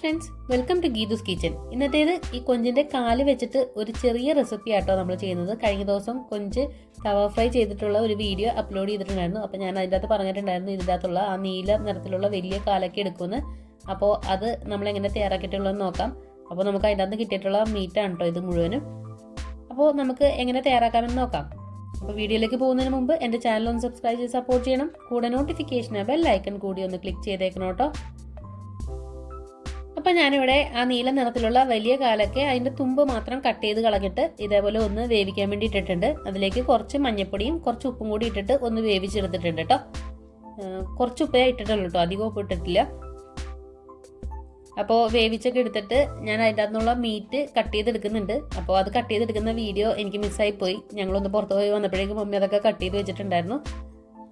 Friends welcome to Geethu's kitchen ഇന്നത്തേത് ഈ കൊഞ്ചിന്റെ കാൽ വെച്ചിട്ട് ഒരു ചെറിയ റെസിപ്പി ആട്ടോ നമ്മൾ ചെയ്യുന്നത്. കഴിഞ്ഞ ദിവസം കൊഞ്ച് ടവർ ഫ്രൈ ചെയ്തിട്ടുള്ള ഒരു വീഡിയോ അപ്ലോഡ് ചെയ്തിട്ടുണ്ടായിരുന്നു. അപ്പോൾ ഞാൻ അതിന്റെ അകത്ത് പറഞ്ഞിട്ടുണ്ടായിരുന്നു ഇതിന്റെ അകത്തുള്ള ആ നീല നിറത്തിലുള്ള വലിയ കാലൊക്കെ എടുക്കുമെന്ന്. അപ്പോൾ അത് നമ്മൾ എങ്ങനെ തയ്യാറാക്കിയിട്ടുള്ളതെന്ന് നോക്കാം. അപ്പോൾ നമുക്ക് അതിന്റെ അകത്ത് കിട്ടിയിട്ടുള്ള മീറ്റാണ് കേട്ടോ ഇത് മുഴുവനും. അപ്പോൾ നമുക്ക് എങ്ങനെ തയ്യാറാക്കാമെന്ന് നോക്കാം. അപ്പോൾ വീഡിയോയിലേക്ക് പോകുന്നതിന് മുമ്പ് എന്റെ ചാനൽ ഒന്ന് സബ്സ്ക്രൈബ് ചെയ്ത് സപ്പോർട്ട് ചെയ്യണം. കൂടെ നോട്ടിഫിക്കേഷൻ ബെൽ ഐക്കൺ കൂടി ഒന്ന് ക്ലിക്ക് ചെയ്തേക്കണം കേട്ടോ അപ്പം ഞാനിവിടെ ആ നീല നിറത്തിലുള്ള വലിയ കാലൊക്കെ അതിന്റെ തുമ്പ് മാത്രം കട്ട് ചെയ്ത് കളഞ്ഞിട്ട് ഇതേപോലെ ഒന്ന് വേവിക്കാൻ വേണ്ടി ഇട്ടിട്ടുണ്ട് അതിലേക്ക് കുറച്ച് മഞ്ഞപ്പൊടിയും കുറച്ച് ഉപ്പും കൂടി ഇട്ടിട്ട് ഒന്ന് വേവിച്ചെടുത്തിട്ടുണ്ട് കേട്ടോ കുറച്ച് ഉപ്പേ ഇട്ടിട്ടുള്ളൂ കേട്ടോ അധികം ഉപ്പ് ഇട്ടിട്ടില്ല. അപ്പോൾ വേവിച്ചൊക്കെ എടുത്തിട്ട് ഞാൻ അതിന്റെ അകത്തുനിന്നുള്ള മീറ്റ് കട്ട് ചെയ്തെടുക്കുന്നുണ്ട്. അപ്പോൾ അത് കട്ട് ചെയ്തെടുക്കുന്ന വീഡിയോ എനിക്ക് മിസ്സായി പോയി. ഞങ്ങളൊന്ന് പുറത്ത് പോയി വന്നപ്പോഴേക്കും മമ്മി അതൊക്കെ കട്ട് ചെയ്ത് വെച്ചിട്ടുണ്ടായിരുന്നു.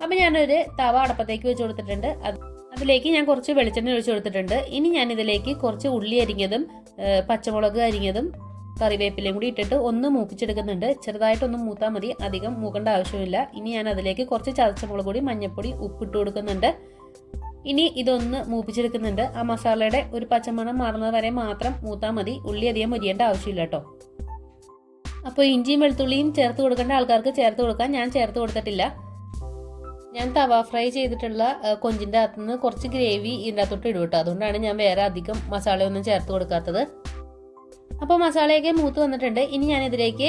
അപ്പോൾ ഞാനൊരു തവ അടപ്പത്തേക്ക് വെച്ച് കൊടുത്തിട്ടുണ്ട്. അത് അതിലേക്ക് ഞാൻ കുറച്ച് വെളിച്ചെണ്ണ ഒഴിച്ചു കൊടുത്തിട്ടുണ്ട്. ഇനി ഞാൻ ഇതിലേക്ക് കുറച്ച് ഉള്ളി അരിഞ്ഞതും പച്ചമുളക് അരിഞ്ഞതും കറിവേപ്പിലയും കൂടി ഇട്ടിട്ട് ഒന്ന് മൂപ്പിച്ചെടുക്കുന്നുണ്ട്. ചെറുതായിട്ടൊന്ന് മൂത്താൽ മതി. അധികം മൂക്കേണ്ട ആവശ്യമില്ല. ഇനി ഞാൻ അതിലേക്ക് കുറച്ച് ചതച്ചമുളക് കൂടി മഞ്ഞൾപ്പൊടി ഉപ്പിട്ട് കൊടുക്കുന്നുണ്ട്. ഇനി ഇതൊന്ന് മൂപ്പിച്ചെടുക്കുന്നുണ്ട്. ആ മസാലയുടെ ഒരു പച്ചമണം മാറുന്നത് വരെ മാത്രം മൂത്താൽ മതി. ഉള്ളി അധികം മുരിയേണ്ട ആവശ്യമില്ല കേട്ടോ. അപ്പോൾ ഇഞ്ചിയും വെളുത്തുള്ളിയും ചേർത്ത് കൊടുക്കേണ്ട ആൾക്കാർക്ക് ചേർത്ത് കൊടുക്കാം. ഞാൻ ചേർത്ത് കൊടുത്തിട്ടില്ല. ഞാൻ തവ ഫ്രൈ ചെയ്തിട്ടുള്ള കൊഞ്ചിന്റെ അകത്ത് നിന്ന് കുറച്ച് ഗ്രേവി ഇതിന്റെ അകത്തോട്ട് ഇടും കേട്ടോ. അതുകൊണ്ടാണ് ഞാൻ വേറെ അധികം മസാലയൊന്നും ചേർത്ത് കൊടുക്കാത്തത്. അപ്പോൾ മസാലയൊക്കെ മൂത്ത് വന്നിട്ടുണ്ട്. ഇനി ഞാനിതിലേക്ക്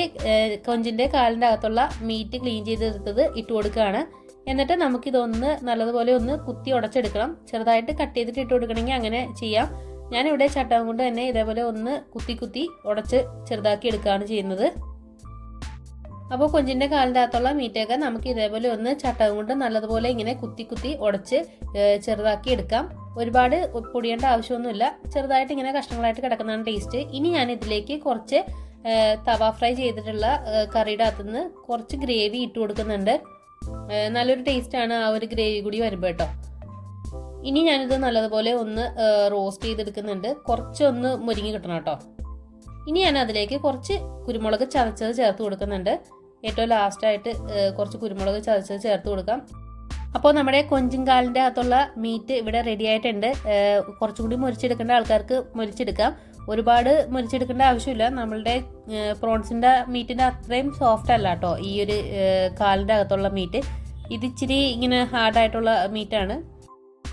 കൊഞ്ചിന്റെ കാലിന്റെ അകത്തുള്ള മീറ്റ് ക്ലീൻ ചെയ്തെടുത്തത് ഇട്ട് കൊടുക്കുകയാണ്. എന്നിട്ട് നമുക്കിതൊന്ന് നല്ലതുപോലെ ഒന്ന് കുത്തി ഉടച്ചെടുക്കണം. ചെറുതായിട്ട് കട്ട് ചെയ്തിട്ട് ഇട്ട് കൊടുക്കണമെങ്കിൽ അങ്ങനെ ചെയ്യാം. ഞാനിവിടെ ചട്ടം കൊണ്ട് തന്നെ ഇതേപോലെ ഒന്ന് കുത്തി കുത്തി ഉടച്ച് ചെറുതാക്കി എടുക്കുകയാണ് ചെയ്യുന്നത്. അപ്പോൾ കൊഞ്ചിന്റെ കാലിന്റെ മീറ്റൊക്കെ നമുക്ക് ഇതേപോലെ ഒന്ന് ചട്ടകം കൊണ്ട് നല്ലതുപോലെ ഇങ്ങനെ കുത്തി കുത്തി ഉടച്ച് ചെറുതാക്കി എടുക്കാം. ഒരുപാട് പൊടിയേണ്ട ആവശ്യമൊന്നുമില്ല. ചെറുതായിട്ട് ഇങ്ങനെ കഷ്ണങ്ങളായിട്ട് കിടക്കുന്നതാണ് ടേസ്റ്റ് ഇനി ഞാൻ ഇതിലേക്ക് കുറച്ച് തവ ഫ്രൈ ചെയ്തിട്ടുള്ള കറിയുടെ അകത്തുനിന്ന് കുറച്ച് ഗ്രേവി ഇട്ട് കൊടുക്കുന്നുണ്ട്. നല്ലൊരു ടേസ്റ്റാണ് ആ ഒരു ഗ്രേവി കൂടി വരുമ്പോൾ കേട്ടോ. ഇനി ഞാനിത് നല്ലതുപോലെ ഒന്ന് റോസ്റ്റ് ചെയ്തെടുക്കുന്നുണ്ട്. കുറച്ചൊന്ന് മുരിങ്ങി കിട്ടണം കേട്ടോ. ഇനി ഞാൻ അതിലേക്ക് കുറച്ച് കുരുമുളക് ചതച്ചത് ചേർത്ത് കൊടുക്കുന്നുണ്ട്. ഏറ്റവും ലാസ്റ്റായിട്ട് കുറച്ച് കുരുമുളക് ചതച്ചത് ചേർത്ത് കൊടുക്കാം. അപ്പോൾ നമ്മുടെ കൊഞ്ചിങ്കാലിന്റെ അകത്തുള്ള മീറ്റ് ഇവിടെ റെഡി ആയിട്ടുണ്ട്. കുറച്ചും കൂടി മുരിച്ചെടുക്കേണ്ട ആൾക്കാർക്ക് മുരിച്ചെടുക്കാം. ഒരുപാട് മുരിച്ചെടുക്കേണ്ട ആവശ്യമില്ല. നമ്മളുടെ പ്രോൺസിന്റെ മീറ്റിന്റെ അത്രയും സോഫ്റ്റ് അല്ല കേട്ടോ ഈ ഒരു കാലിന്റെ അകത്തുള്ള മീറ്റ്. ഇതിച്ചിരി ഇങ്ങനെ ഹാർഡായിട്ടുള്ള മീറ്റാണ്.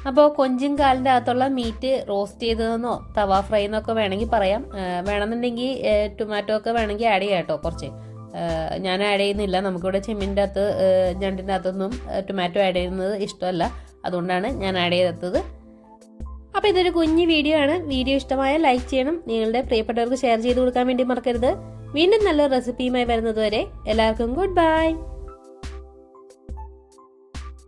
അപ്പോൾ കൊഞ്ചും കാലിന്റെ അകത്തുള്ള മീറ്റ് റോസ്റ്റ് ചെയ്തതെന്നോ തവ ഫ്രൈ എന്നൊക്കെ വേണമെങ്കിൽ പറയാം. വേണമെന്നുണ്ടെങ്കിൽ ടൊമാറ്റോ ഒക്കെ വേണമെങ്കിൽ ആഡ് ചെയ്യാം കേട്ടോ കുറച്ച്. ഞാൻ ആഡ് ചെയ്യുന്നില്ല. നമുക്കിവിടെ ചെമ്മീന്റെ അകത്ത് ഞണ്ടിന്റെ അകത്തൊന്നും ടൊമാറ്റോ ആഡ് ചെയ്യുന്നത് ഇഷ്ടമല്ല. അതുകൊണ്ടാണ് ഞാൻ ആഡ് ചെയ്തത്. അപ്പോൾ ഇതൊരു കുഞ്ഞു വീഡിയോ ആണ്. വീഡിയോ ഇഷ്ടമായ ലൈക്ക് ചെയ്യണം. നിങ്ങളുടെ പ്രിയപ്പെട്ടവർക്ക് ഷെയർ ചെയ്ത് കൊടുക്കാൻ വേണ്ടി മറക്കരുത്. വീണ്ടും നല്ല റെസിപ്പിയുമായി വരുന്നതുവരെ എല്ലാവർക്കും ഗുഡ് ബൈ